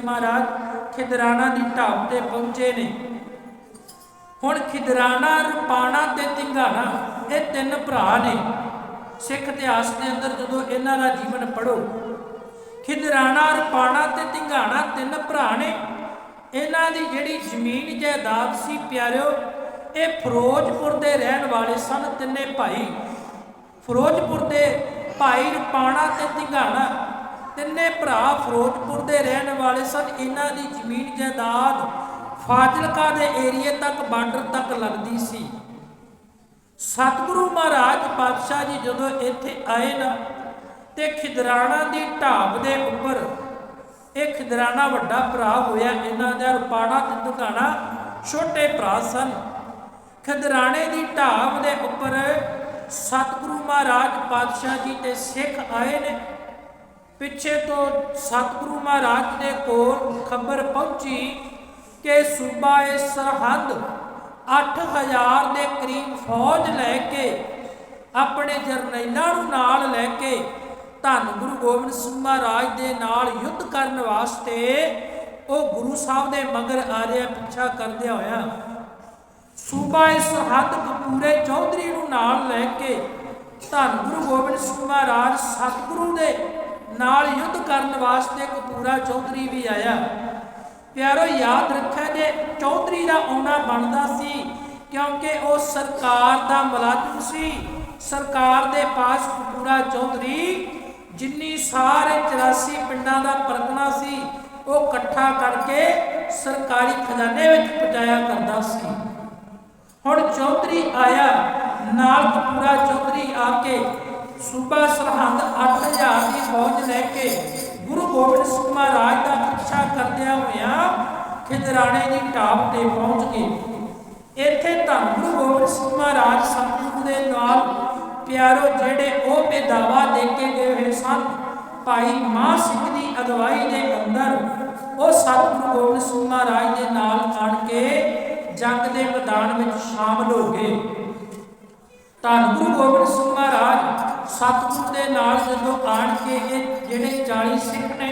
ਮਹਾਰਾਜ ਖਿਦਰਾਣਾ ਦੀ ਢਾਬ ਤੇ ਪਹੁੰਚੇ ਨੇ। ਹੁਣ ਖਿਦਰਾਣਾ, ਰੁਪਾਣਾ ਤੇ ਟਿੰਗਾਣਾ ਇਹ ਤਿੰਨ ਭਰਾ ਨੇ। ਸਿੱਖ ਇਤਿਹਾਸ ਦੇ ਅੰਦਰ ਜਦੋਂ ਇਹਨਾਂ ਦਾ ਜੀਵਨ ਪੜੋ ਖਿਦਰਾਣਾ, ਰੁਪਾਣਾ ਤੇ ਟਿੰਗਾਣਾ ਤਿੰਨ ਭਰਾ ਨੇ। ਇਹਨਾਂ ਦੀ ਜਿਹੜੀ ਜ਼ਮੀਨ ਜਾਇਦਾਦ ਸੀ ਪਿਆਰਿਓ, ਇਹ ਫਿਰੋਜ਼ਪੁਰ ਦੇ ਰਹਿਣ ਵਾਲੇ ਸਨ ਤਿੰਨੇ ਭਾਈ। ਫਿਰੋਜ਼ਪੁਰ ਦੇ ਭਾਈ ਰੁਪਾਣਾ ਤੇ ਟਿੰਗਾਣਾ ਤਿੰਨੇ ਭਰਾ ਫਿਰੋਜ਼ਪੁਰ ਦੇ ਰਹਿਣ ਵਾਲੇ ਸਨ। ਇਹਨਾਂ ਦੀ ਜ਼ਮੀਨ ਜਾਇਦਾਦ ਫਾਜ਼ਿਲਕਾ ਦੇ ਏਰੀਏ ਤੱਕ, ਬਾਰਡਰ ਤੱਕ ਲੱਗਦੀ ਸੀ। ਸਤਿਗੁਰੂ ਮਹਾਰਾਜ ਪਾਤਸ਼ਾਹ ਜੀ ਜਦੋਂ ਇੱਥੇ ਆਏ ਨਾ, ਤੇ ਖਿਦਰਾਣਾ ਦੀ ਢਾਬ ਦੇ ਉੱਪਰ ਇਹ ਖਿਦਰਾਣਾ ਵੱਡਾ ਭਰਾ ਹੋਇਆ। ਇਹਨਾਂ ਦਾ ਰੁਪਾਣਾ ਤੇ ਦੁਕਾਣਾ ਛੋਟੇ ਭਰਾ ਸਨ। ਖਿਦਰਾਣੇ ਦੀ ਢਾਬ ਦੇ ਉੱਪਰ ਸਤਿਗੁਰੂ ਮਹਾਰਾਜ ਪਾਤਸ਼ਾਹ ਜੀ ਤੇ ਸਿੱਖ ਆਏ ਨੇ। ਪਿੱਛੇ ਤੋਂ ਸਤਿਗੁਰੂ ਮਹਾਰਾਜ ਦੇ ਕੋਲ ਖਬਰ ਪਹੁੰਚੀ ਕਿ ਸੂਬਾ ਇਹ ਸਰਹੱਦ 8000 ਦੇ ਕਰੀਬ ਫੌਜ ਲੈ ਕੇ ਆਪਣੇ ਜਰਨੈਲਾਂ ਨੂੰ ਨਾਲ ਲੈ ਕੇ ਧੰਨ ਗੁਰੂ ਗੋਬਿੰਦ ਸਿੰਘ ਮਹਾਰਾਜ ਦੇ ਨਾਲ ਯੁੱਧ ਕਰਨ ਵਾਸਤੇ ਉਹ ਗੁਰੂ ਸਾਹਿਬ ਦੇ ਮਗਰ ਆ ਰਿਹਾ, ਪਿੱਛਾ ਕਰਦੇ ਹੋਇਆ। ਸੂਬਾ ਇਹ ਸਰਹੱਦ ਕਪੂਰੇ ਚੌਧਰੀ ਨੂੰ ਨਾਲ ਲੈ ਕੇ ਧੰਨ ਗੁਰੂ ਗੋਬਿੰਦ ਸਿੰਘ ਮਹਾਰਾਜ ਸਤਿਗੁਰੂ ਦੇ ਨਾਲ ਯੁੱਧ ਕਰਨ ਵਾਸਤੇ ਕਪੂਰਾ ਚੌਧਰੀ ਵੀ ਆਇਆ। ਪਿਆਰੋ, ਯਾਦ ਰੱਖਿਆ ਜੇ ਚੌਧਰੀ ਦਾ ਆਉਣਾ ਬਣਦਾ ਸੀ, ਕਿਉਂਕਿ ਉਹ ਸਰਕਾਰ ਦਾ ਮੁਲਾਜ਼ਮ ਸੀ। ਸਰਕਾਰ ਦੇ ਪਾਸ ਕਪੂਰਾ ਚੌਧਰੀ ਜਿੰਨੀ ਸਾਰੇ 84 ਪਿੰਡਾਂ ਦਾ ਪਰਗਣਾ ਸੀ, ਉਹ ਇਕੱਠਾ ਕਰਕੇ ਸਰਕਾਰੀ ਖਜ਼ਾਨੇ ਵਿੱਚ ਪਹੁੰਚਾਇਆ ਕਰਦਾ ਸੀ। ਹੁਣ ਚੌਧਰੀ ਆਇਆ, ਨਾਲ ਕਪੂਰਾ ਚੌਧਰੀ ਆ ਕੇ ਸੂਬਾ ਸਰਹੰਦ 8000 ਦੀ ਫੌਜ ਲੈ ਕੇ ਗੁਰੂ ਗੋਬਿੰਦ ਸਿੰਘ ਮਹਾਰਾਜ ਦਾ ਪਿੱਛਾ ਕਰਦਿਆਂ ਹੋਇਆਂ ਖਿਦਰਾਣੇ ਦੀ ਟਾਪ ਤੇ ਪਹੁੰਚ ਗਏ। ਇੱਥੇ ਧੰਨ ਗੁਰੂ ਗੋਬਿੰਦ ਸਿੰਘ ਮਹਾਰਾਜ ਸਤਿਗੁਰੂ ਦੇ ਨਾਲ ਪਿਆਰੋ ਜਿਹੜੇ ਉਹ ਬੇਦਾਵਾ ਦੇ ਕੇ ਗਏ ਹੋਏ ਸਨ, ਭਾਈ ਮਾਂ ਸਿੰਘ ਦੀ ਅਗਵਾਈ ਦੇ ਅੰਦਰ ਉਹ ਸਤਿਗੁਰੂ ਗੋਬਿੰਦ ਸਿੰਘ ਮਹਾਰਾਜ ਦੇ ਨਾਲ ਆਣ ਕੇ ਜੰਗ ਦੇ ਮੈਦਾਨ ਵਿੱਚ ਸ਼ਾਮਲ ਹੋ ਗਏ। ਧੰਨ ਗੁਰੂ ਗੋਬਿੰਦ ਸਿੰਘ ਮਹਾਰਾਜ ਸਤਿਗੁਰੂ ਦੇ ਨਾਲ ਜਦੋਂ ਆਣ ਕੇ ਇਹ ਜਿਹੜੇ 40 ਸਿੱਖ ਨੇ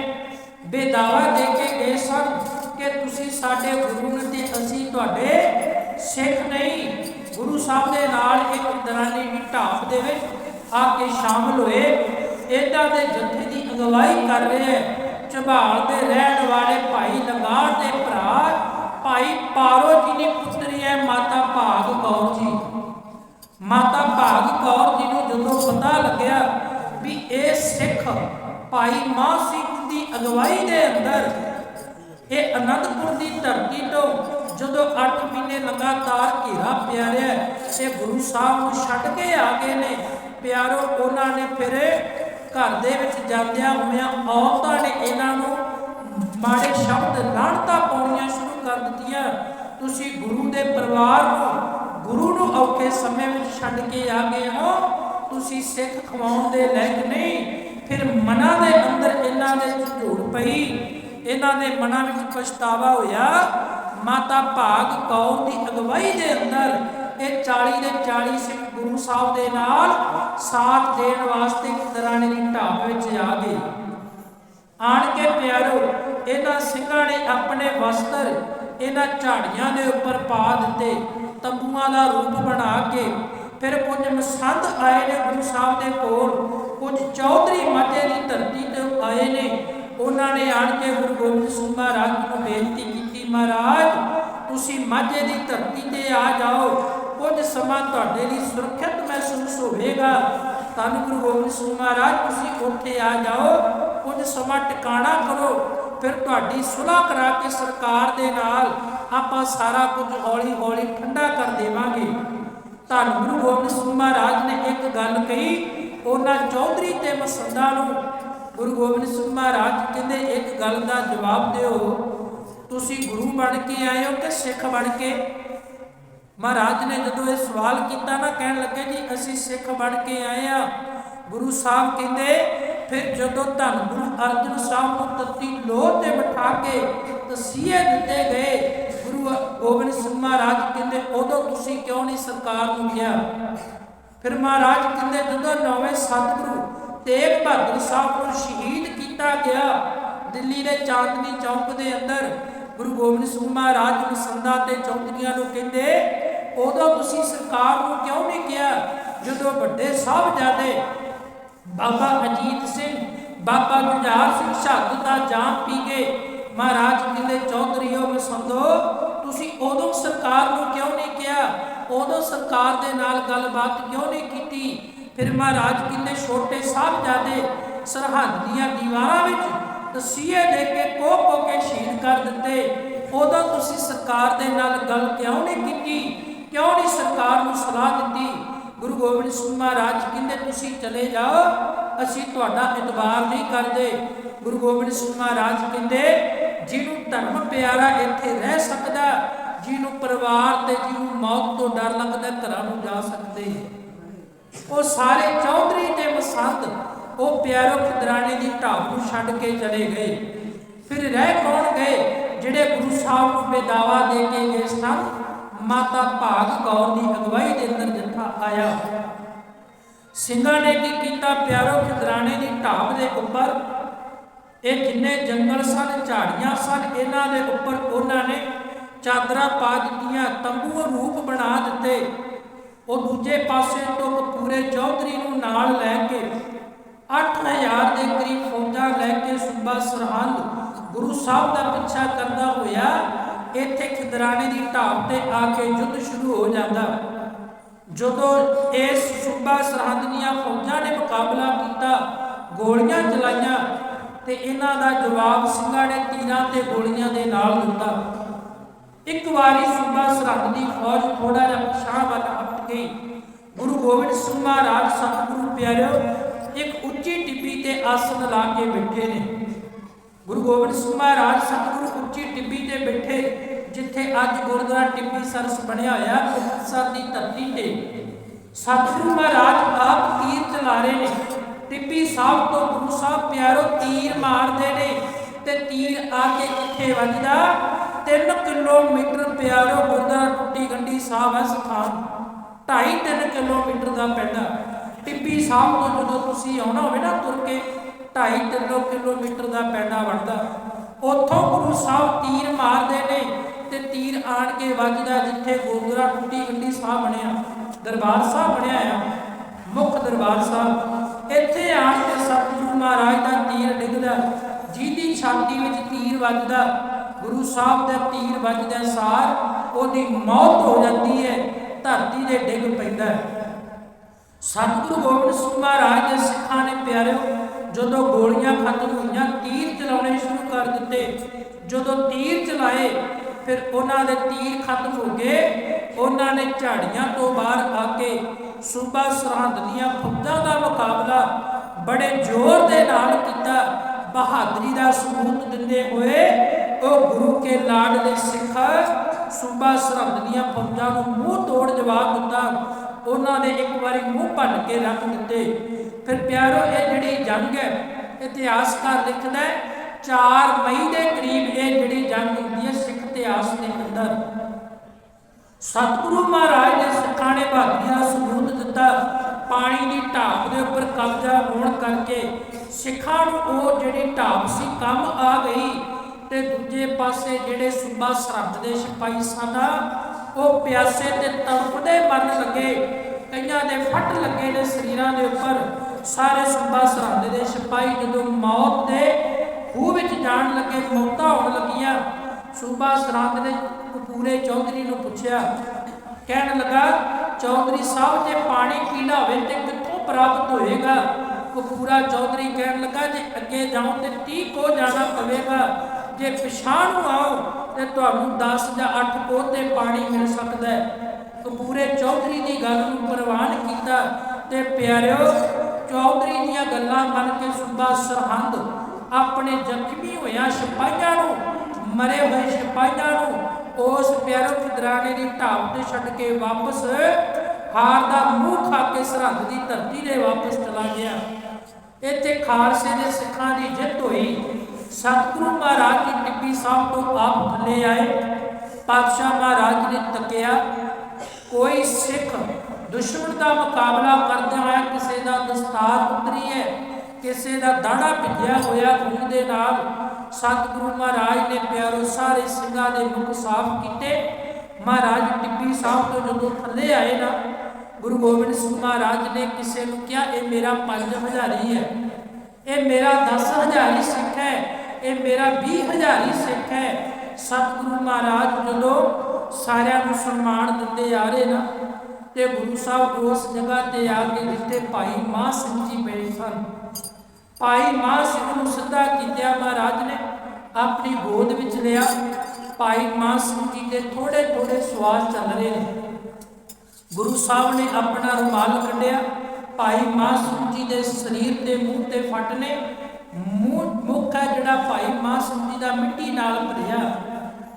ਬੇਦਾਵਾ ਦੇ ਕੇ ਗਏ ਸਨ ਕਿ ਤੁਸੀਂ ਸਾਡੇ ਗੁਰੂ ਨੇ ਤੇ ਅਸੀਂ ਤੁਹਾਡੇ ਸਿੱਖ ਨਹੀਂ। ਗੁਰੂ ਸਾਹਿਬ ਦੇ ਨਾਲ ਇੱਕ ਦਰਾਨੀ ਦੀ ਢਾਬ ਦੇ ਵਿੱਚ ਆ ਕੇ ਸ਼ਾਮਲ ਹੋਏ। ਇਹਨਾਂ ਦੇ ਜਥੇ ਦੀ ਅਗਵਾਈ ਕਰ ਰਹੇ ਝਬਾਲ ਦੇ ਰਹਿਣ ਵਾਲੇ ਭਾਈ ਲੰਗਾਰ ਦੇ ਭਰਾ, ਭਾਈ ਪਾਰੋ ਜੀ ਦੀ ਪੁੱਤਰੀ ਹੈ, ਮਾਤਾ ਭਾਗ ਕੌਰ ਜੀ। ਮਾਤਾ ਭਾਗ ਕੌਰ ਜੀ ਨੂੰ ਜਦੋਂ ਪਤਾ ਲੱਗਿਆ ਵੀ ਇਹ ਸਿੱਖ ਭਾਈ ਮਾਂ ਸਿੰਘ ਦੀ ਅਗਵਾਈ ਦੇ ਅੰਦਰ ਇਹ ਅਨੰਦਪੁਰ ਦੀ ਧਰਤੀ ਤੋਂ ਜਦੋਂ 8 ਮਹੀਨੇ ਲਗਾਤਾਰ ਘੇਰਾ ਪਿਆ ਰਿਹਾ ਤੇ ਗੁਰੂ ਸਾਹਿਬ ਨੂੰ ਛੱਡ ਕੇ ਆ ਗਏ ਨੇ, ਪਿਆਰੋ, ਉਹਨਾਂ ਨੇ ਫਿਰ ਘਰ ਦੇ ਵਿੱਚ ਜਾਂਦਿਆਂ ਹੋਇਆਂ ਔਰਤਾਂ ਨੇ ਇਹਨਾਂ ਨੂੰ ਮਾੜੇ ਸ਼ਬਦ ਲਾਣਤਾ ਪਾਉਣੀਆਂ ਸ਼ੁਰੂ ਕਰ ਦਿੱਤੀਆਂ। ਤੁਸੀਂ ਗੁਰੂ ਦੇ ਪਰਿਵਾਰ ਨੂੰ ਗੁਰੂ ਨੂੰ ਔਖੇ ਸਮੇਂ ਵਿੱਚ ਛੱਡ ਕੇ ਆ ਗਏ ਹੋ, ਤੁਸੀਂ ਸਿੱਖ ਖਵਾਉਣ ਦੇ ਲਾਇਕ ਨਹੀਂ। ਫਿਰ ਮਨਾਂ ਦੇ ਅੰਦਰ ਇਹਨਾਂ ਦੇ ਝੂੜ ਪਈ, ਇਹਨਾਂ ਦੇ ਮਨਾਂ ਵਿੱਚ ਪਛਤਾਵਾ ਹੋਇਆ। ਮਾਤਾ ਭਾਗ ਕੌਰ ਦੀ ਅਗਵਾਈ ਦੇ ਅੰਦਰ ਇਹ 40 ਦੇ 40 ਸਿੱਖ ਗੁਰੂ ਸਾਹਿਬ ਦੇ ਨਾਲ ਸਾਥ ਦੇਣ ਵਾਸਤੇ ਦਰਾਣੇ ਦੀ ਢਾਬ ਵਿੱਚ ਆ ਗਏ। ਆਣ ਕੇ ਪਿਆਰੋ, ਇਹਨਾਂ ਸਿੰਘਾਂ ਨੇ ਆਪਣੇ ਵਸਤਰ, ਇਹਨਾਂ ਝਾੜੀਆਂ ਦੇ ਉੱਪਰ ਪਾ ਦਿੱਤੇ। ਤੰਬੂਆਂ ਦਾ ਰੂਪ ਬਣਾ ਕੇ ਫਿਰ ਕੁਝ ਮਸੰਦ ਆਏ ਨੇ ਗੁਰੂ ਸਾਹਿਬ ਦੇ ਕੋਲ, ਕੁਝ ਚੌਧਰੀ ਮਾਤੇ ਦੀ ਧਰਤੀ ਤੇ ਆਏ ਨੇ। ਉਹਨਾਂ ਨੇ ਆਣ ਕੇ ਗੁਰੂ ਗੋਬਿੰਦ ਸਿੰਘ ਮਹਾਰਾਜ ਨੂੰ ਬੇਨਤੀ ਕੀਤੀ, ਮਹਾਰਾਜ, ਤੁਸੀਂ ਮਾਝੇ ਦੀ ਧਰਤੀ ਤੇ ਆ ਜਾਓ। ਕੁਝ ਸਮਾਂ ਤੁਹਾਡੇ ਲਈ ਸੁਰੱਖਿਅਤ ਮਹਿਸੂਸ ਹੋਵੇਗਾ। ਧੰਨ ਗੁਰੂ ਗੋਬਿੰਦ ਸਿੰਘ ਮਹਾਰਾਜ, ਤੁਸੀਂ ਉੱਥੇ ਆ ਜਾਓ। ਕੁਝ ਸਮਾਂ ਟਿਕਾਣਾ ਕਰੋ। ਫਿਰ ਤੁਹਾਡੀ ਸੁਲਾਹ ਕਰਾ ਕੇ ਸਰਕਾਰ ਦੇ ਨਾਲ ਆਪਾਂ ਸਾਰਾ ਕੁਝ ਹੌਲੀ ਹੌਲੀ ਠੰਡਾ ਕਰ ਦੇਵਾਂਗੇ। ਧੰਨ ਗੁਰੂ ਗੋਬਿੰਦ ਸਿੰਘ ਮਹਾਰਾਜ ਨੇ ਇੱਕ ਗੱਲ ਕਹੀ, ਉਹਨਾਂ ਚੌਧਰੀ ਤੇ ਮਸੰਦਾ ਨੂੰ, ਗੁਰੂ ਗੋਬਿੰਦ ਸਿੰਘ ਮਹਾਰਾਜ, ਕਹਿੰਦੇ ਇੱਕ ਗੱਲ ਦਾ ਜਵਾਬ ਦਿਓ। ਤੁਸੀਂ ਗੁਰੂ ਬਣ ਕੇ ਆਏ ਹੋ ਕਿ ਸਿੱਖ ਬਣ ਕੇ? ਮਹਾਰਾਜ ਨੇ ਜਦੋਂ ਇਹ ਸਵਾਲ ਕੀਤਾ ਨਾ, ਕਹਿਣ ਲੱਗੇ, ਜੀ, ਅਸੀਂ ਸਿੱਖ ਬਣ ਕੇ ਆਏ ਆ ਗੁਰੂ ਸਾਹਿਬ ਕਹਿੰਦੇ ਫਿਰ ਜਦੋਂ ਧੰਨ ਗੁਰੂ ਅਰਜਨ ਸਾਹਿਬ ਨੂੰ ਤਤੀ ਲੋਹ ਤੇ ਬਿਠਾ ਕੇ ਤਸੀਹੇ ਦਿੱਤੇ ਗਏ, ਗੁਰੂ ਗੋਬਿੰਦ ਸਿੰਘ ਮਹਾਰਾਜ ਕਹਿੰਦੇ, ਉਦੋਂ ਤੁਸੀਂ ਕਿਉਂ ਨਹੀਂ ਸਰਕਾਰ ਨੂੰ ਕਿਹਾ? ਫਿਰ ਮਹਾਰਾਜ ਕਹਿੰਦੇ, ਜਦੋਂ ਨੌਵੇਂ ਸਤਿਗੁਰੂ ਤੇਗ ਬਹਾਦਰ ਸਾਹਿਬ ਨੂੰ ਸ਼ਹੀਦ ਕੀਤਾ ਗਿਆ, ਦਿੱਲੀ ਦੇ ਚਾਂਦਨੀ ਚੌਕ ਦੇ ਅੰਦਰ, ਗੁਰੂ ਗੋਬਿੰਦ ਸਿੰਘ ਮਹਾਰਾਜ ਮਸੰਦਾ ਤੇ ਚੌਧਰੀਆਂ ਨੂੰ ਕਹਿੰਦੇ, ਉਦੋਂ ਤੁਸੀਂ ਸਰਕਾਰ ਨੂੰ ਕਿਉਂ ਨਹੀਂ ਕਿਹਾ? ਜਦੋਂ ਵੱਡੇ ਸਾਹਿਬਜ਼ਾਦੇ ਬਾਬਾ ਅਜੀਤ ਸਿੰਘ, ਬਾਬਾ ਜੁਝਾਰ ਸਿੰਘ ਸ਼ਹਾਦਤ ਦਾ ਜਾਮ ਪੀ ਗਏ ਮਹਾਰਾਜ ਕਹਿੰਦੇ ਚੌਧਰੀਓ ਮਸੰਦੋ ਤੁਸੀਂ ਉਦੋਂ ਸਰਕਾਰ ਨੂੰ ਕਿਉਂ ਨਹੀਂ ਕਿਹਾ? ਉਦੋਂ ਸਰਕਾਰ ਦੇ ਨਾਲ ਗੱਲਬਾਤ ਕਿਉਂ ਨਹੀਂ ਕੀਤੀ? ਫਿਰ ਮਹਾਰਾਜ ਕਹਿੰਦੇ ਛੋਟੇ ਸਾਹਿਬਜ਼ਾਦੇ ਸਰਹੱਦ ਦੀਆਂ ਦੀਵਾਰਾਂ ਵਿੱਚ ਤਸੀਹੇ ਦੇ ਕੇ ਕੋ ਕੋ ਕੇ ਸ਼ਹੀਦ ਕਰ ਦਿੱਤੇ। ਉਦੋਂ ਤੁਸੀਂ ਸਰਕਾਰ ਦੇ ਨਾਲ ਗੱਲ ਕਿਉਂ ਨਹੀਂ ਕੀਤੀ? ਕਿਉਂ ਨਹੀਂ ਸਰਕਾਰ ਨੂੰ ਸਲਾਹ ਦਿੱਤੀ? ਗੁਰੂ ਗੋਬਿੰਦ ਸਿੰਘ ਮਹਾਰਾਜ ਕਹਿੰਦੇ, ਤੁਸੀਂ ਚਲੇ ਜਾਓ, ਅਸੀਂ ਤੁਹਾਡਾ ਇਤਬਾਰ ਨਹੀਂ ਕਰਦੇ। ਗੁਰੂ ਗੋਬਿੰਦ ਸਿੰਘ ਮਹਾਰਾਜ ਕਹਿੰਦੇ, ਜਿਹਨੂੰ ਧਰਮ ਪਿਆਰਾ ਇੱਥੇ ਰਹਿ ਸਕਦਾ, ਜਿਹਨੂੰ ਪਰਿਵਾਰ ਤੇ ਜਿਹਨੂੰ ਮੌਤ ਤੋਂ ਡਰ ਲੱਗਦਾ, ਘਰਾਂ ਨੂੰ ਜਾ ਸਕਦੇ ਉਹ ਸਾਰੇ ਚੌਧਰੀ ਤੇ ਮਸੰਦ, ਉਹ ਪਿਆਰੋ ਖਿਦਰਾਣੇ ਦੀ ਢਾਬ ਨੂੰ ਛੱਡ ਕੇ ਚਲੇ ਗਏ। ਫਿਰ ਰਹਿ ਕੌਣ ਗਏ? ਜਿਹੜੇ ਗੁਰੂ ਸਾਹਿਬ ਨੂੰ ਬੇਦਾਵਾ ਦੇ ਕੇ ਗਏ ਸਨ ਮਾਤਾ ਭਾਗ ਕੌਰ ਦੀ ਅਗਵਾਈ ਦੇ ਅੰਦਰ ਜੱਥਾ ਆਇਆ। ਸਿੰਘਾਂ ਨੇ ਕੀ ਕੀਤਾ? ਪਿਆਰੋ ਖਿਦਰਾਣੇ ਦੀ ਢਾਬ ਦੇ ਉੱਪਰ। ਇਹ ਜਿੰਨੇ ਜੰਗਲ ਸਨ, ਝਾੜੀਆਂ ਸਨ, ਇਹਨਾਂ ਦੇ ਉੱਪਰ ਉਹਨਾਂ ਨੇ ਚਾਦਰਾਂ ਪਾ ਦਿੱਤੀਆਂ ਤੰਬੂ ਰੂਪ ਬਣਾ ਦਿੱਤੇ। ਉਹ ਦੂਜੇ ਪਾਸੇ ਤੋਂ ਪੂਰੇ ਚੌਧਰੀ ਨੂੰ ਨਾਲ ਲੈ ਕੇ 8000 ਦੇ ਕਰੀਬ ਫੌਜਾਂ ਲੈ ਕੇ ਸੂਬਾ ਸਰਹੰਦ ਗੁਰੂ ਸਾਹਿਬ ਦਾ ਪਿੱਛਾ ਕਰਦਾ ਹੋਇਆ ਇੱਥੇ ਖਿਦਰਾਣੇ ਦੀ ਢਾਬ ਤੇ ਆ ਕੇ ਯੁੱਧ ਸ਼ੁਰੂ ਹੋ ਜਾਂਦਾ। ਜਦੋਂ ਇਸ ਸੂਬਾ ਸਰਹੰਦ ਦੀਆਂ ਫੌਜਾਂ ਨੇ ਮੁਕਾਬਲਾ ਕੀਤਾ, ਗੋਲੀਆਂ ਚਲਾਈਆਂ ਤੇ ਇਹਨਾਂ ਦਾ ਜਵਾਬ ਸਿੰਘਾਂ ਨੇ ਤੀਰਾਂ ਤੇ ਗੋਲੀਆਂ ਦੇ ਨਾਲ ਦਿੱਤਾ। ਇੱਕ ਵਾਰੀ ਸੂਬਾ ਸਰਹੰਦ ਦੀ ਫੌਜ ਥੋੜਾ ਜਿਹਾ ਪਛਾਣ ਵੱਲ ਹਟ ਗਈ। ਗੁਰੂ ਗੋਬਿੰਦ ਸਿੰਘ ਮਹਾਰਾਜ, ਸਤਿਗੁਰੂ ਪਿਆਰਿਓ, ਇੱਕ ਉੱਚੀ ਟਿੱਬੀ ਤੇ ਆਸਣ ਲਾ ਕੇ ਬੈਠੇ ਨੇ। ਗੁਰੂ ਗੋਬਿੰਦ ਸਿੰਘ ਮਹਾਰਾਜ, ਸਤਿਗੁਰੂ ਉੱਚੀ ਟਿੱਬੀ ਤੇ ਬੈਠੇ। ਜਿੱਥੇ ਅੱਜ ਗੁਰਦੁਆਰਾ ਟਿੱਬੀ ਸਰਸ ਬਣਿਆ ਹੋਇਆ, ਅੰਮ੍ਰਿਤਸਰ ਦੀ ਧਰਤੀ ਤੇ। ਸਤਿਗੁਰੂ ਮਹਾਰਾਜ ਆਪ ਤੀਰ ਚਲਾ ਨੇ। ਟਿੱਬੀ ਸਾਹਿਬ ਤੋਂ ਗੁਰੂ ਸਾਹਿਬ ਪਿਆਰੋ ਤੀਰ ਮਾਰਦੇ ਨੇ ਤੇ ਤੀਰ ਆ ਕੇ ਕਿੱਥੇ ਵੱਜਦਾ? 3 ਕਿਲੋਮੀਟਰ ਪਿਆਰੋ ਗੁਰਦੁਆਰਾ ਟੁੱਟੀ ਗੰਡੀ ਸਾਹਿਬ ਹੈ ਸਥਾਨ। 2.5 ਕਿਲੋਮੀਟਰ ਦਾ ਪਿੰਡ ਆ। ਟਿੱਬੀ ਸਾਹਿਬ ਤੋਂ ਜਦੋਂ ਤੁਸੀਂ ਆਉਣਾ ਹੋਵੇ ਨਾ ਤੁਰ ਕੇ 2.5 ਕਿਲੋਮੀਟਰ ਦਾ ਪੈਂਡਾ ਵੜਦਾ ਉੱਥੋਂ ਗੁਰੂ ਸਾਹਿਬ ਤੀਰ ਮਾਰਦੇ ਨੇ। ਤੇ ਤੀਰ ਆਣ ਕੇ ਵੱਜਦਾ ਜਿੱਥੇ ਗੁਰਦੁਆਰਾ ਟੁੱਟੀ ਗੰਡੀ ਸਾਹਿਬ ਬਣਿਆ। ਦਰਬਾਰ ਸਾਹਿਬ ਬਣਿਆ ਆ। ਮੁੱਖ ਦਰਬਾਰ ਸਾਹਿਬ ਇੱਥੇ ਆਣ ਕੇ ਸਤਿਗੁਰੂ ਮਹਾਰਾਜ ਦਾ ਤੀਰ ਡਿੱਗਦਾ। ਜਿਹਦੀ ਛਾਤੀ ਵਿੱਚ ਤੀਰ ਵੱਜਦਾ, ਗੁਰੂ ਸਾਹਿਬ ਦਾ ਤੀਰ ਵੱਜਦਾ ਸਾਰ, ਉਹਦੀ ਮੌਤ ਹੋ ਜਾਂਦੀ ਹੈ, ਧਰਤੀ ਦੇ ਡਿੱਗ ਪੈਂਦਾ ਸਤਿਗੁਰੂ ਗੋਬਿੰਦ ਸਿੰਘ ਮਹਾਰਾਜ ਦੇ ਸਿੱਖਾਂ ਨੇ ਪਿਆਰਿਓ, ਜਦੋਂ ਗੋਲੀਆਂ ਖਤਮ ਹੋਈਆਂ, ਤੀਰ ਚਲਾਉਣੇ ਸ਼ੁਰੂ ਕਰ ਦਿੱਤੇ। ਜਦੋਂ ਤੀਰ ਚਲਾਏ ਫਿਰ ਉਹਨਾਂ ਦੇ ਤੀਰ ਖਤਮ ਹੋ ਗਏ। ਉਹਨਾਂ ਨੇ ਝਾੜੀਆਂ ਤੋਂ ਬਾਹਰ ਆ ਕੇ ਸੂਬਾ ਸਰਹੰਦ ਦੀਆਂ ਫੌਜਾਂ ਦਾ ਮੁਕਾਬਲਾ ਬੜੇ ਜ਼ੋਰ ਦੇ ਨਾਲ ਕੀਤਾ। ਬਹਾਦਰੀ ਦਾ ਸਬੂਤ ਦਿੰਦੇ ਹੋਏ ਉਹ ਗੁਰੂ ਕੇ ਲਾਡ ਦੇ ਸਿੱਖ ਸੂਬਾ ਸਰਹੰਦ ਦੀਆਂ ਫੌਜਾਂ ਨੂੰ ਮੂੰਹ ਤੋੜ ਜਵਾਬ ਦਿੱਤਾ। ਉਹਨਾਂ ਨੇ ਇੱਕ ਵਾਰੀ ਮੂੰਹ ਭੰਨ ਕੇ ਰੱਖ ਦਿੱਤੇ। ਫਿਰ ਪਿਆਰੋ, ਇਹ ਜਿਹੜੀ ਜੰਗ ਹੈ, ਇਤਿਹਾਸਕਾਰ ਲਿਖਦਾ ਹੈ 4 ਮਈ ਦੇ ਕਰੀਬ ਇਹ ਜਿਹੜੀ ਜੰਗ ਹੁੰਦੀ ਹੈ, ਸਿੱਖ ਇਤਿਹਾਸ ਦੇ ਅੰਦਰ ਸਤਿਗੁਰੂ ਮਹਾਰਾਜ ਨੇ ਸਿੱਖਾਂ ਨੇ ਦਾ ਸਬੂਤ ਦਿੱਤਾ, ਪਾਣੀ ਦੀ ਢਾਬ ਦੇ ਉੱਪਰ ਕਬਜ਼ਾ ਹੋਣ ਕਰਕੇ ਸਿੱਖਾਂ ਨੂੰ ਉਹ ਜਿਹੜੀ ਢਾਬ ਸੀ ਕੰਮ ਆ ਗਈ ਤੇ ਦੂਜੇ ਪਾਸੇ ਜਿਹੜੇ ਸੂਬਾ ਸਰਹੱਦ ਦੇ ਸਿਪਾਹੀ ਸਨ ਉਹ ਪਿਆਸੇ ਤੇ ਤੜਪਦੇ ਮਰਨ ਲੱਗੇ, ਕਈਆਂ ਦੇ ਫੱਟ ਲੱਗੇ ਨੇ ਸਰੀਰਾਂ ਦੇ ਉੱਪਰ। ਸਾਰੇ ਸੂਬਾ ਸਰਹੰਦ ਦੇ ਸਿਪਾਹੀ ਜਦੋਂ ਮੌਤ ਦੇ ਖੂਹ ਵਿੱਚ ਜਾਣ ਲੱਗੇ, ਮੌਤਾਂ ਹੋਣ ਲੱਗੀਆਂ। ਸੂਬਾ ਸਰਹੰਦ ਨੇ ਕਪੂਰੇ ਚੌਧਰੀ ਨੂੰ ਪੁੱਛਿਆ, ਕਹਿਣ ਲੱਗਾ, ਚੌਧਰੀ ਸਾਹਿਬ, ਜੇ ਪਾਣੀ ਪੀਣਾ ਹੋਵੇ ਤੇ ਕਿੱਥੋਂ ਪ੍ਰਾਪਤ ਹੋਏਗਾ? ਕਪੂਰਾ ਚੌਧਰੀ ਕਹਿਣ ਲੱਗਾ, ਜੇ ਅੱਗੇ ਜਾਓ ਤੇ 30 ਕੋ ਜਾਣਾ ਪਵੇਗਾ। ਜੇ ਪਿਛਾਂ ਨੂੰ ਆਓ ਤੇ ਤੁਹਾਨੂੰ 10 ਜਾਂ 8 ਕੋ ਤੇ ਪਾਣੀ ਮਿਲ ਸਕਦਾ ਹੈ। ਕਪੂਰੇ ਚੌਧਰੀ ਦੀ ਗੱਲ ਨੂੰ ਪ੍ਰਵਾਨ ਕੀਤਾ ਤੇ ਪਿਆਰਿਓ, ਚੌਧਰੀ ਦੀਆਂ ਗੱਲਾਂ ਮੰਨ ਕੇ ਸੂਬਾ ਸਰਹੰਦ ਆਪਣੇ ਜ਼ਖਮੀ ਹੋਇਆ ਸਿਪਾਹੀਆਂ ਨੂੰ ਮਰੇ ਹੋਏ ਸਿਪਾਹੀਆਂ ਨੂੰ, ਉਸ ਪਿਆਰੋ ਖਿਦਰਾਣੇ ਦੀ ਢਾਬ ਤੇ ਛੱਡ ਕੇ ਵਾਪਸ ਹਾਰ ਦਾ ਮੂੰਹ ਖਾ ਕੇ ਸਰਹੰਦ ਦੀ ਧਰਤੀ ਦੇ ਵਾਪਸ ਚਲਾ ਗਿਆ। ਇੱਥੇ ਖਾਲਸੇ ਦੇ ਸਿੱਖਾਂ ਦੀ ਜਿੱਤ ਹੋਈ। ਸਤਿਗੁਰੂ ਮਹਾਰਾਜ ਜੀ ਟਿੱਬੀ ਸਾਹਿਬ ਤੋਂ ਆਪ ਥੱਲੇ ਆਏ। ਪਾਤਸ਼ਾਹ ਮਹਾਰਾਜ ਨੇ ਤੱਕਿਆ, ਕੋਈ ਸਿੱਖ ਦੁਸ਼ਮਣ ਦਾ ਮੁਕਾਬਲਾ ਕਰਦੇ ਹੋਇਆ ਕਿਸੇ ਦਾ ਦਸਤਾਰ ਉਤਰੀ ਹੈ, ਕਿਸੇ ਦਾ ਦਾੜਾ ਭਿੱਜਿਆ ਹੋਇਆ ਖੂਨ ਦੇ ਨਾਲ ਸਤਿਗੁਰੂ ਮਹਾਰਾਜ ਨੇ ਪਿਆਰੋ ਸਾਰੇ ਸਿੰਘਾਂ ਦੇ ਮੁਖ ਸਾਫ਼ ਕੀਤੇ। ਮਹਾਰਾਜ ਟਿੱਬੀ ਸਾਹਿਬ ਤੋਂ ਜਦੋਂ ਥੱਲੇ ਆਏ ਨਾ, ਗੁਰੂ ਗੋਬਿੰਦ ਸਿੰਘ ਮਹਾਰਾਜ ਨੇ ਕਿਸੇ ਨੂੰ ਕਿਹਾ, ਇਹ ਮੇਰਾ ਪੰਜ ਹਜ਼ਾਰੀ ਹੈ। ਇਹ ਮੇਰਾ 10 ਹਜ਼ਾਰੀ ਸਿੱਖ ਹੈ। ਇਹ ਮੇਰਾ 20 ਹਜ਼ਾਰੀ ਸਿੱਖ ਹੈ। ਸਤਿਗੁਰੂ ਮਹਾਰਾਜ ਜਦੋਂ ਸਾਰਿਆਂ ਨੂੰ ਸਨਮਾਨ ਦਿੰਦੇ ਆ ਰਹੇ ਨਾ, ਤੇ ਗੁਰੂ ਸਾਹਿਬ ਉਸ ਜਗ੍ਹਾ ਤੇ ਆ ਕੇ ਜਿੱਥੇ ਭਾਈ ਮਾਂ ਸਿੰਘ ਜੀ ਬੈਠੇ ਸਨ। ਭਾਈ ਮਾਹ ਸਿੰਘ ਨੂੰ ਸਿੱਧਾ ਕੀਤਾ ਮਹਾਰਾਜ ਨੇ ਆਪਣੀ ਗੋਦ ਵਿੱਚ ਲਿਆ। ਭਾਈ ਮਾਹ ਸਿੰਘ ਜੀ ਦੇ ਥੋੜੇ ਥੋੜੇ ਸਵਾਲ ਚੱਲ ਰਹੇ ਨੇ। ਗੁਰੂ ਸਾਹਿਬ ਨੇ ਆਪਣਾ ਰੁਮਾਲ ਕੱਢਿਆ। ਭਾਈ ਮਾਹ ਸਿੰਘ ਜੀ ਦੇ ਸਰੀਰ ਦੇ ਮੂੰਹ ਤੇ ਫੱਟ ਨੇ। ਮੂੰਹ ਮੁੱਖ ਹੈ ਜਿਹੜਾ ਭਾਈ ਮਾਹ ਸਿੰਘ ਜੀ ਦਾ ਮਿੱਟੀ ਨਾਲ ਭਰਿਆ।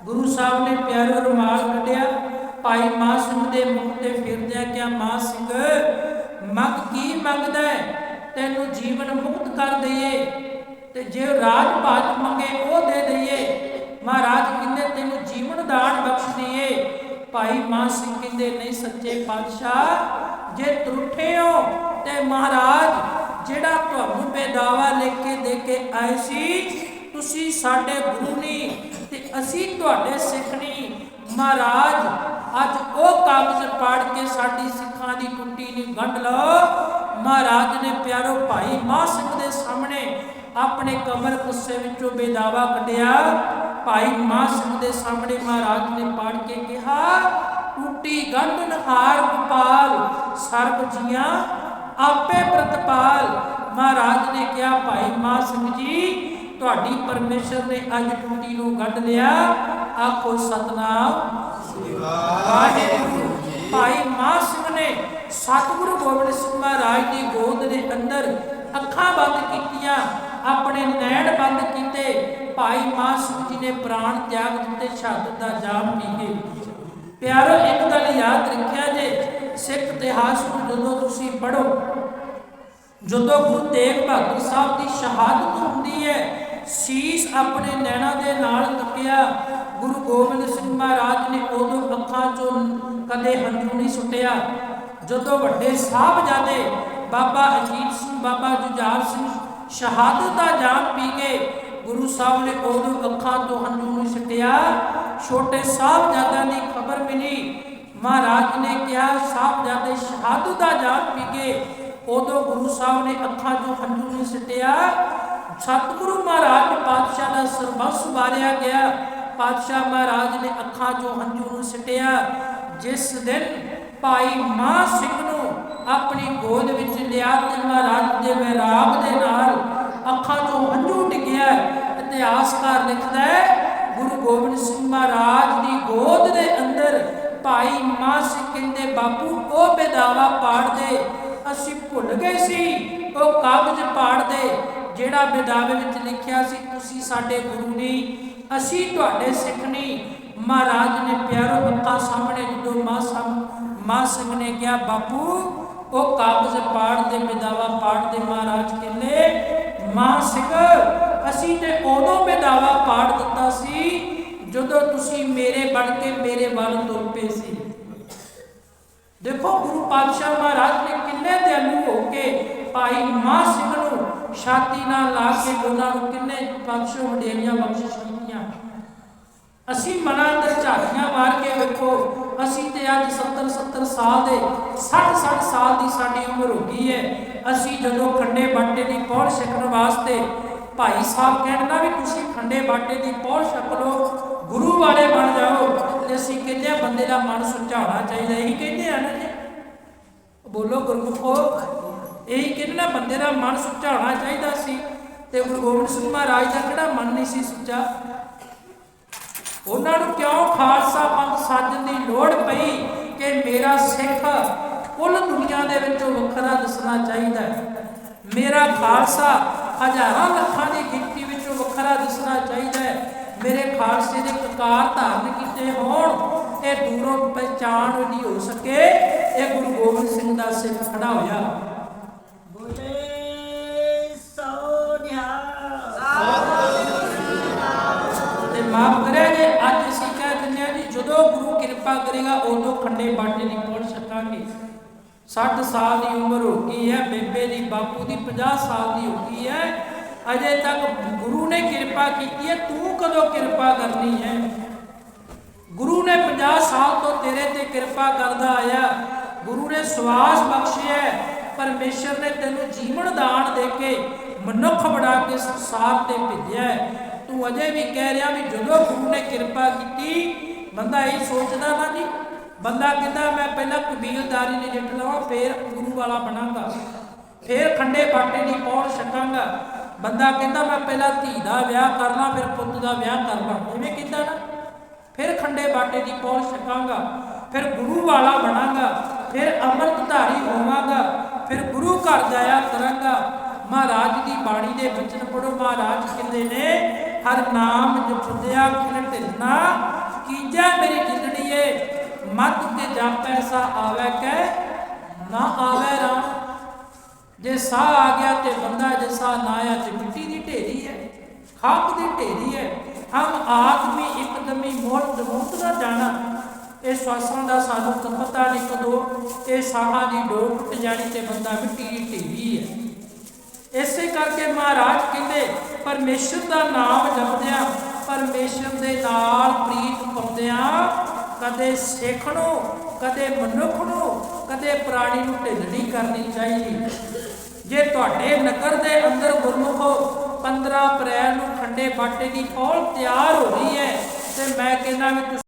ਗੁਰੂ ਸਾਹਿਬ ਨੇ ਪਿਆਰਾ ਰੁਮਾਲ ਕੱਢਿਆ। ਭਾਈ ਮਾਹ ਸਿੰਘ ਦੇ ਮੂੰਹ ਤੇ ਫੇਰਦਿਆ ਕਿਹਾ, ਮਾਂ ਸਿੰਘ ਮੰਗ ਕੀ ਮੰਗਦਾ ਹੈ? ਤੈਨੂੰ ਜੀਵਨ ਮੁਕਤ ਕਰ ਦਈਏ ਤੇ ਜੇ ਰਾਜ ਭਾਜ ਮੰਗੇ ਉਹ ਦੇ ਦਈਏ। ਮਹਾਰਾਜ ਕਹਿੰਦੇ, ਤੈਨੂੰ ਜੀਵਨ ਦਾਨ ਬਖਸ਼ ਦਈਏ ਭਾਈ ਮਾਨ ਸਿੰਘ ਕਹਿੰਦੇ, ਨਹੀਂ ਸੱਚੇ ਪਾਤਸ਼ਾਹ, ਜੇ ਤਰੁੱਠੇ ਹੋ ਤੇ ਮਹਾਰਾਜ, ਜਿਹੜਾ ਤੁਹਾਨੂੰ ਬੇਦਾਵਾ ਲੈ ਕੇ ਦੇ ਕੇ ਆਏ ਸੀ, ਤੁਸੀਂ ਸਾਡੇ ਗੁਰੂ ਨਹੀਂ ਤੇ ਅਸੀਂ ਤੁਹਾਡੇ ਸਿੱਖ ਨਹੀਂ। ਮਹਾਰਾਜ, ਅੱਜ ਉਹ ਕਾਗਜ਼ ਪਾੜ ਕੇ ਸਾਡੀ ਸਿੱਖਾਂ ਦੀ ਟੁੱਟੀ ਨਹੀਂ ਵੰਡ ਲਓ ਮਹਾਰਾਜ ਨੇ ਪਿਆਰੋ ਭਾਈ ਮਾਹ ਸਿੰਘ ਦੇ ਸਾਹਮਣੇ ਆਪਣੇ ਕਮਰ ਕੁੱਸੇ ਵਿੱਚੋਂ ਬੇਦਾਵਾ ਕੱਢਿਆ। ਭਾਈ ਮਾਹ ਸਿੰਘ ਦੇ ਸਾਹਮਣੇ ਮਹਾਰਾਜ ਨੇ ਪਾੜ ਕੇ ਕਿਹਾ ਟੂਟੀ ਗੰਢ ਨਹਾਰ ਗੋਪਾਲ ਸਰਬ ਜੀਆਂ ਆਪੇ ਪ੍ਰਤਪਾਲ। ਮਹਾਰਾਜ ਨੇ ਕਿਹਾ ਭਾਈ ਮਾਹ ਸਿੰਘ ਜੀ ਤੁਹਾਡੀ ਪਰਮੇਸ਼ਰ ਨੇ ਅੱਜ ਟੂਟੀ ਨੂੰ ਕੱਢ ਲਿਆ। ਆਖੋ ਸਤਨਾਮ। ਵਾਹਿਗੁਰੂ ਭਾਈ ਮਾਹ ਸਿੰਘ ਨੇ ਸਤਿਗੁਰੂ ਗੋਬਿੰਦ ਸਿੰਘ ਮਹਾਰਾਜ ਦੀ ਗੋਦ ਦੇ ਅੰਦਰ ਅੱਖਾਂ ਬੰਦ ਕੀਤੀਆਂ, ਆਪਣੇ ਨੈਣ ਬੰਦ ਕੀਤੇ, ਭਾਈ ਮਾਹ ਸਿੰਘ ਜੀ ਨੇ ਪ੍ਰਾਣ ਤਿਆਗ ਦਿੱਤੇ ਸ਼ਹਾਦਤ ਦਾ ਜਾਮ ਪੀ ਕੇ। ਪਿਆਰੋ, ਇੱਕ ਗੱਲ ਯਾਦ ਰੱਖਿਆ ਜੇ, ਸਿੱਖ ਇਤਿਹਾਸ ਨੂੰ ਜਦੋਂ ਤੁਸੀਂ ਪੜੋ ਜਦੋਂ ਗੁਰੂ ਤੇਗ ਬਹਾਦਰ ਸਾਹਿਬ ਦੀ ਸ਼ਹਾਦਤ ਹੁੰਦੀ ਹੈ, ਸੀਸ ਆਪਣੇ ਨੈਣਾ ਦੇ ਨਾਲ ਤੱਕਿਆ ਗੁਰੂ ਗੋਬਿੰਦ ਸਿੰਘ ਮਹਾਰਾਜ ਨੇ ਉਦੋਂ ਅੱਖਾਂ ਚੋਂ ਕਦੇ ਹੰਝੂ ਨਹੀਂ ਸੁੱਟਿਆ। ਜਦੋਂ ਵੱਡੇ ਸਾਹਿਬਜ਼ਾਦੇ ਬਾਬਾ ਅਜੀਤ ਸਿੰਘ, ਬਾਬਾ ਜੁਝਾਰ ਸਿੰਘ ਸ਼ਹਾਦਤ ਦਾ ਜਾਮ ਪੀ ਗਏ ਗੁਰੂ ਸਾਹਿਬ ਨੇ ਉਦੋਂ ਅੱਖਾਂ ਤੋਂ ਹੰਝੂ ਨੂੰ ਸੁੱਟਿਆ ਛੋਟੇ ਸਾਹਿਬਜ਼ਾਦਿਆਂ ਦੀ ਖਬਰ ਮਿਲੀ। ਮਹਾਰਾਜ ਨੇ ਕਿਹਾ, ਸਾਹਿਬਜ਼ਾਦੇ ਸ਼ਹਾਦਤ ਦਾ ਜਾਮ ਪੀ ਗਏ ਉਦੋਂ ਗੁਰੂ ਸਾਹਿਬ ਨੇ ਅੱਖਾਂ 'ਚੋਂ ਹੰਝੂ ਨਹੀਂ ਸਿੱਟਿਆ ਸਤਿਗੁਰੂ ਮਹਾਰਾਜ ਪਾਤਸ਼ਾਹ ਦਾ ਸਰਬੰਸ ਵਾਰਿਆ ਗਿਆ। ਪਾਤਸ਼ਾਹ ਮਹਾਰਾਜ ਨੇ ਅੱਖਾਂ 'ਚੋਂ ਹੰਝੂ ਨੂੰ ਸਿੱਟਿਆ ਜਿਸ ਦਿਨ ਭਾਈ ਮਾਂ ਸਿੰਘ ਨੂੰ ਆਪਣੀ ਗੋਦ ਵਿੱਚ ਲਿਆ ਤੇ ਮਹਾਰਾਜ ਦੇ ਵਿਰਾਗ ਦੇ ਨਾਲ ਅੱਖਾਂ 'ਚੋਂ ਹੰਝੂ ਡਿੱਗਿਆ ਇਤਿਹਾਸਕਾਰ ਲਿਖਦਾ ਹੈ, ਗੁਰੂ ਗੋਬਿੰਦ ਸਿੰਘ ਮਹਾਰਾਜ ਦੀ ਗੋਦ ਦੇ ਅੰਦਰ ਭਾਈ ਮਾਹ ਸਿੰਘ ਕਹਿੰਦੇ, ਬਾਪੂ, ਉਹ ਬੇਦਾਵਾ ਪਾੜਦੇ ਅਸੀਂ ਭੁੱਲ ਗਏ ਸੀ, ਉਹ ਕਾਗਜ਼ ਪਾੜਦੇ ਜਿਹੜਾ ਬੇਦਾਵੇ ਵਿੱਚ ਲਿਖਿਆ ਸੀ, ਤੁਸੀਂ ਸਾਡੇ ਗੁਰੂ ਨਹੀਂ, ਅਸੀਂ ਤੁਹਾਡੇ ਸਿੱਖ ਨਹੀਂ। ਮਹਾਰਾਜ ਨੇ ਪਿਆਰੋ ਅੱਖਾਂ ਸਾਹਮਣੇ ਜਦੋਂ ਮਾਂ ਸਾਹਮਣੇ ਮਾਂ ਸਿੰਘ ਨੇ ਕਿਹਾ, ਬਾਪੂ, ਉਹ ਕਾਗਜ਼ ਪਾੜਦੇ ਬੇਦਾਵਾ ਪਾੜਦੇ ਮਹਾਰਾਜ ਕਹਿੰਦੇ, ਮਾਂ ਸਿੰਘ, ਅਸੀਂ ਤੇ ਉਦੋਂ ਬੇਦਾਵਾ ਪਾੜ ਦਿੱਤਾ ਸੀ ਜਦੋਂ ਤੁਸੀਂ ਮੇਰੇ ਬਣ ਕੇ ਮੇਰੇ ਵੱਲ ਤੁਰ ਪਏ ਸੀ। ਦੇਖੋ, ਗੁਰੂ ਪਾਤਸ਼ਾਹ ਮਹਾਰਾਜ ਨੇ ਕਿੰਨੇ ਦਿਆਲੂ ਹੋ ਕੇ ਭਾਈ ਮਾਂ ਸਿੰਘ ਨੂੰ ਛਾਤੀ ਨਾਲ ਲਾ ਕੇ ਉਹਨਾਂ ਨੂੰ ਕਿੰਨੇ ਪਾਤਸ਼ਾਹ ਵਡੇਰੀਆਂ ਬਖਸ਼ਿਸ਼ ਅਸੀਂ ਮਨਾਂ ਅੰਦਰ ਝਾਕੀਆਂ ਮਾਰ ਕੇ ਵੇਖੋ, ਅਸੀਂ ਤੇ ਅੱਜ 70 70 ਸਾਲ ਦੇ 60 60 ਸਾਲ ਦੀ ਸਾਡੀ ਉਮਰ ਹੋ ਗਈ ਹੈ। ਅਸੀਂ ਜਦੋਂ ਖੰਡੇ ਬਾਟੇ ਦੀ ਪੌੜ ਛਕਣ ਵਾਸਤੇ, ਭਾਈ ਸਾਹਿਬ ਕਹਿਣਾ ਵੀ ਤੁਸੀਂ ਖੰਡੇ ਬਾਟੇ ਦੀ ਪੌੜ ਛਕ ਲਓ, ਗੁਰੂ ਵਾਲੇ ਬਣ ਜਾਓ, ਤੇ ਅਸੀਂ ਕਹਿੰਦੇ ਬੰਦੇ ਦਾ ਮਨ ਸੁੱਚਾ ਹੋਣਾ ਚਾਹੀਦਾ, ਇਹੀ ਕਹਿੰਦੇ ਆ ਨਾ ਜੀ। ਬੋਲੋ ਗੁਰਮੁਖੋ, ਇਹੀ ਕਹਿੰਦੇ ਨਾ ਬੰਦੇ ਦਾ ਮਨ ਸੁੱਚਾ ਹੋਣਾ ਚਾਹੀਦਾ ਸੀ, ਤੇ ਗੁਰੂ ਗੋਬਿੰਦ ਸਿੰਘ ਮਹਾਰਾਜ ਦਾ ਕਿਹੜਾ ਮਨ ਨਹੀਂ ਸੀ ਸੁੱਚਾ? ਉਹਨਾਂ ਨੂੰ ਕਿਉਂ ਖਾਲਸਾ ਪੰਥ ਸਾਜਣ ਦੀ ਲੋੜ ਪਈ ਕਿ ਮੇਰਾ ਸਿੱਖ ਕੁੱਲ ਦੁਨੀਆ ਦੇ ਵਿੱਚੋਂ ਵੱਖਰਾ ਦੱਸਣਾ ਚਾਹੀਦਾ ਹੈ? ਮੇਰਾ ਖਾਲਸਾ ਹਜ਼ਾਰਾਂ ਲੱਖਾਂ ਦੀ ਗਿਣਤੀ ਵਿੱਚੋਂ ਵੱਖਰਾ ਦੱਸਣਾ ਚਾਹੀਦਾ ਹੈ? ਮੇਰੇ ਖਾਲਸੇ ਦੇ ਕਕਾਰ ਧਾਰਨ ਕੀਤੇ ਹੋਣ ਇਹ ਦੂਰੋਂ ਪਹਿਚਾਣ ਨਹੀਂ ਹੋ ਸਕੇ। ਇਹ ਗੁਰੂ ਗੋਬਿੰਦ ਸਿੰਘ ਦਾ ਸਿੱਖ ਖੜਾ ਹੋਇਆ। ਕਿਰਪਾ ਕਰੇਗਾ ਉਦੋਂ ਖੰਡੇ ਬਾਟੇ ਦੀ ਪਹੁੰਚ ਸਕਾਂਗੇ 60 ਸਾਲ ਦੀ ਉਮਰ ਹੋ ਗਈ ਹੈ, ਬੇਬੇ ਦੀ, ਬਾਪੂ ਦੀ 50 ਸਾਲ ਦੀ ਹੋ ਗਈ ਹੈ। ਅਜੇ ਤੱਕ ਗੁਰੂ ਨੇ ਕਿਰਪਾ ਕੀਤੀ ਹੈ, ਤੂੰ ਕਦੋਂ ਕਿਰਪਾ ਕਰਨੀ ਹੈ? ਗੁਰੂ ਨੇ 50 ਸਾਲ ਤੋਂ ਤੇਰੇ ਤੇ ਕਿਰਪਾ ਕਰਦਾ ਆਇਆ। ਗੁਰੂ ਨੇ ਸਵਾਸ ਬਖਸ਼ਿਆ ਹੈ। ਪਰਮੇਸ਼ਰ ਨੇ ਤੈਨੂੰ ਜੀਵਨ ਦਾਨ ਦੇ ਕੇ ਮਨੁੱਖ ਬਣਾ ਕੇ ਸੰਸਾਰ ਤੇ ਭੇਜਿਆ ਤੂੰ ਅਜੇ ਵੀ ਕਹਿ ਰਿਹਾ ਵੀ ਜਦੋਂ ਗੁਰੂ ਨੇ ਕਿਰਪਾ ਕੀਤੀ ਬੰਦਾ ਇਹ ਸੋਚਦਾ ਨਾ ਜੀ ਬੰਦਾ ਕਹਿੰਦਾ ਮੈਂ ਪਹਿਲਾਂ ਕਬੀਲਦਾਰੀ ਨੇ ਲਵਾਂ, ਫੇਰ ਗੁਰੂ ਵਾਲਾ ਬਣਾਂਗਾ। ਫੇਰ ਖੰਡੇ ਬਾਟੇ ਦੀ ਪੌੜ ਛਕਾਂਗਾ। ਬੰਦਾ ਕਹਿੰਦਾ ਮੈਂ ਪਹਿਲਾਂ ਧੀ ਦਾ ਵਿਆਹ ਕਰਨਾ, ਫਿਰ ਪੁੱਤ ਦਾ ਵਿਆਹ ਕਰਨਾ। ਐਵੇਂ ਕਹਿੰਦਾ ਨਾ। ਫਿਰ ਖੰਡੇ ਬਾਟੇ ਦੀ ਪੌੜ ਛਕਾਂਗਾ, ਫਿਰ ਗੁਰੂ ਵਾਲਾ ਬਣਾਂਗਾ, ਫਿਰ ਅੰਮ੍ਰਿਤਧਾਰੀ ਹੋਵਾਂਗਾ, ਫਿਰ ਗੁਰੂ ਘਰ ਜਾਇਆ ਕਰਾਂਗਾ। ਮਹਾਰਾਜ ਦੀ ਬਾਣੀ ਦੇ ਬਚਨ ਪੜੋ ਮਹਾਰਾਜ ਕਹਿੰਦੇ ਨੇ, ਹਰ ਨਾਮ ਜਪਦਿਆ ਕਿਨ ਢਿਲਣਾ ਕੀਜੈ ਮੇਰੀ ਜਿੰਦੜੀਏ ਮਤ ਤੇ ਜਪ ਐਸਾ ਆਵੇ ਕੈ? ਨਾ ਆਵੇ ਰਾਮ। ਜੇ ਸਾਹ ਆ ਗਿਆ ਤੇ ਬੰਦਾ ਜੇ ਸਾਹ ਨਾ ਆਇਆ ਤੇ ਮਿੱਟੀ ਦੀ ਢੇਰੀ ਹੈ, ਖਾਕ ਦੀ ਢੇਰੀ ਹੈ। ਹਮ ਆਦਮੀ ਇੱਕਦਮੀ ਮੌਤ ਦਮੂਤ ਨਾ ਜਾਣਾ। ਇਹ ਸਵਾਸਾਂ ਦਾ ਸਾਨੂੰ ਤਾਂ ਪਤਾ ਨਹੀਂ ਕਦੋਂ। ਇਹ ਸਾਹਾਂ ਦੀ ਡੋਰ ਟੁੱਟ ਜਾਣੀ ਤੇ ਬੰਦਾ ਮਿੱਟੀ ਦੀ ਢੇਰੀ ਹੈ। ਇਸੇ ਕਰਕੇ ਮਹਾਰਾਜ ਕਹਿੰਦੇ, ਪਰਮੇਸ਼ਰ ਦਾ ਨਾਮ ਜਪਦਿਆਂ ਪਰਮੇਸ਼ਰ ਦੇ ਨਾਲ ਪ੍ਰੀਤ ਪਾਉਂਦਿਆਂ ਕਦੇ ਸਿੱਖ ਨੂੰ, ਕਦੇ ਮਨੁੱਖ ਨੂੰ, ਕਦੇ ਪ੍ਰਾਣੀ ਨੂੰ ਢਿੱਲ ਨਹੀਂ ਕਰਨੀ ਚਾਹੀਦੀ। ਜੇ ਤੁਹਾਡੇ ਨਗਰ ਦੇ ਅੰਦਰ ਗੁਰਮੁਖੋ 15 ਅਪ੍ਰੈਲ ਨੂੰ ਖੰਡੇ ਬਾਟੇ ਦੀ ਪੌਲ ਤਿਆਰ ਹੋ ਰਹੀ ਹੈ, ਤੇ ਮੈਂ ਕਹਿੰਦਾ ਵੀ ਤੁਸੀਂ